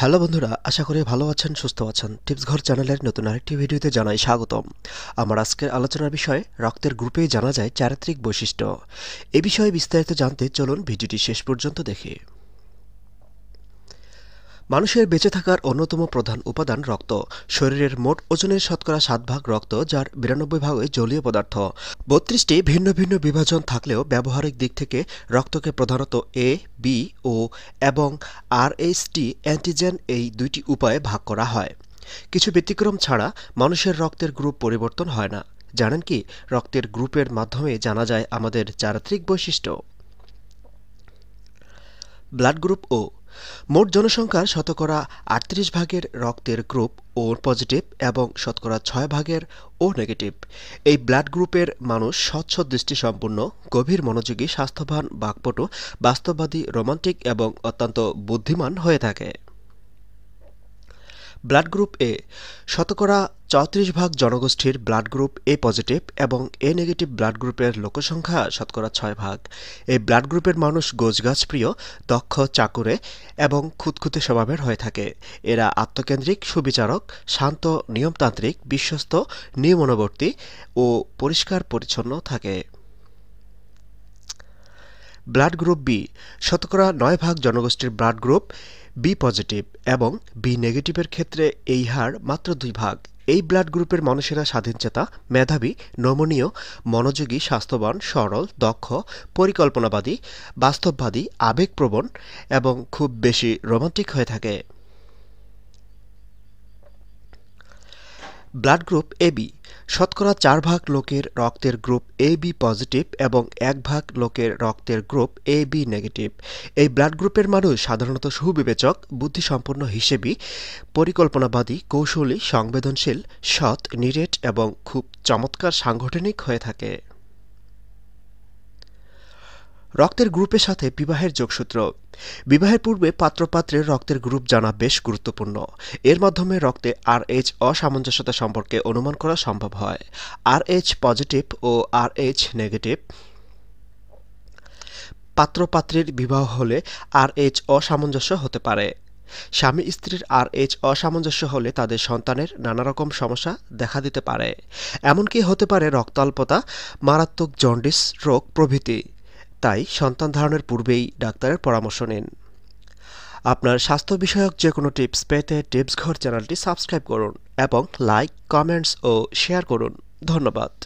Hello বন্ধুরা, আশা করি ভালো আছেন, সুস্থ আছেন। টিপস ঘর চ্যানেলের নতুন আরেকটি ভিডিওতে জানাই স্বাগতম। আমার আজকের আলোচনার বিষয়, রক্তের গ্রুপে জানা যায় চারিত্রিক বৈশিষ্ট্য। এ বিষয়ে বিস্তারিত জানতে চলুন ভিডিওটি শেষ পর্যন্ত দেখে। মানুষের বেঁচে থাকার অন্যতম প্রধান উপাদান রক্ত। শরীরের মোট ওজনের শতকরা সাত ভাগ রক্ত, যার বিরানব্বই ভাগই জলীয় পদার্থ। বত্রিশটি ভিন্ন ভিন্ন বিভাজন থাকলেও ব্যবহারিক দিক থেকে রক্তকে প্রধানত এ বি ও এবং আর টি অ্যান্টিজেন এই দুইটি উপায়ে ভাগ করা হয়। কিছু ব্যতিক্রম ছাড়া মানুষের রক্তের গ্রুপ পরিবর্তন হয় না। জানেন কি, রক্তের গ্রুপের মাধ্যমে জানা যায় আমাদের চারিত্রিক বৈশিষ্ট্য। ব্লাড গ্রুপ ও মোট জনসংখ্যার শতকরা আটত্রিশ ভাগের রক্তের গ্রুপ ও পজিটিভ এবং শতকরা ছয় ভাগের ও নেগেটিভ এই ব্লাড গ্রুপের মানুষ স্বচ্ছ দৃষ্টিসম্পন্ন, গভীর মনোযোগী, স্বাস্থ্যবান, বাকপটু, বাস্তববাদী রোমান্টিক এবং অত্যন্ত বুদ্ধিমান হয়ে থাকে। Blood group A. শতকরা চৌত্রিশ ভাগ জনগোষ্ঠীর ব্লাড গ্রুপ এ পজিটিভ এবং এ নেগেটিভ ব্লাড গ্রুপের লোকসংখ্যা শতকরা ছয় ভাগ। এই ব্লাড গ্রুপের মানুষ গোছগাছ প্রিয়, দক্ষ, চাকুরে এবং খুঁতখুঁতে স্বভাবের হয়ে থাকে। এরা আত্মকেন্দ্রিক, সুবিচারক, শান্ত, নিয়মতান্ত্রিক, বিশ্বস্ত, নিয়মনবর্তী ও পরিষ্কার পরিচ্ছন্ন থাকে। Blood group B. শতকরা নয় ভাগ জনগোষ্ঠীর ব্লাড গ্রুপ বি পজিটিভ এবং বি নেগেটিভের ক্ষেত্রে এই হার মাত্র দুই ভাগ। এই ব্লাড গ্রুপের মানুষেরা স্বাধীনচেতা, মেধাবী, নমনীয়, মনোযোগী, স্বাস্থ্যবান, সরল, দক্ষ, পরিকল্পনাবাদী, বাস্তববাদী, আবেগপ্রবণ এবং খুব বেশি রোমান্টিক হয়ে থাকে। ব্লাড গ্রুপ এবি শতকরা চার ভাগ লোকের রক্তের গ্রুপ এ বি পজিটিভ এবং এক ভাগ লোকের রক্তের গ্রুপ এ বি নেগেটিভ এই ব্লাড গ্রুপের মানুষ সাধারণত সুবিবেচক, বুদ্ধিসম্পন্ন হিসেবেই পরিকল্পনাবাদী, কৌশলী, সংবেদনশীল, সৎ, নিরেট এবং খুব চমৎকার সাংগঠনিক হয়ে থাকে। রক্তের গ্রুপের সাথে বিবাহের যোগসূত্র। বিবাহের পূর্বে পাত্রপাত্রের রক্তের গ্রুপ জানা বেশ গুরুত্বপূর্ণ। এর মাধ্যমে রক্তে আর এইচ অসামঞ্জস্যতা সম্পর্কে অনুমান করা সম্ভব হয়। আর এইচ পজিটিভ ও আর এইচ নেগেটিভ পাত্রপাত্রের বিবাহ হলে আর এইচ অসামঞ্জস্য হতে পারে। স্বামী স্ত্রীর আর এইচ অসামঞ্জস্য হলে তাদের সন্তানের নানা রকম সমস্যা দেখা দিতে পারে। এমনকি হতে পারে রক্তাল্পতা, মারাত্মক জন্ডিস, রোগ প্রভৃতি। তাই সন্তান ধারণের পূর্বেই ডাক্তারের পরামর্শ নিন। আপনার স্বাস্থ্য বিষয়ক যে কোনো টিপস পেতে টিপস ঘর চ্যানেলটি সাবস্ক্রাইব করুন এবং লাইক, কমেন্টস ও শেয়ার করুন। ধন্যবাদ।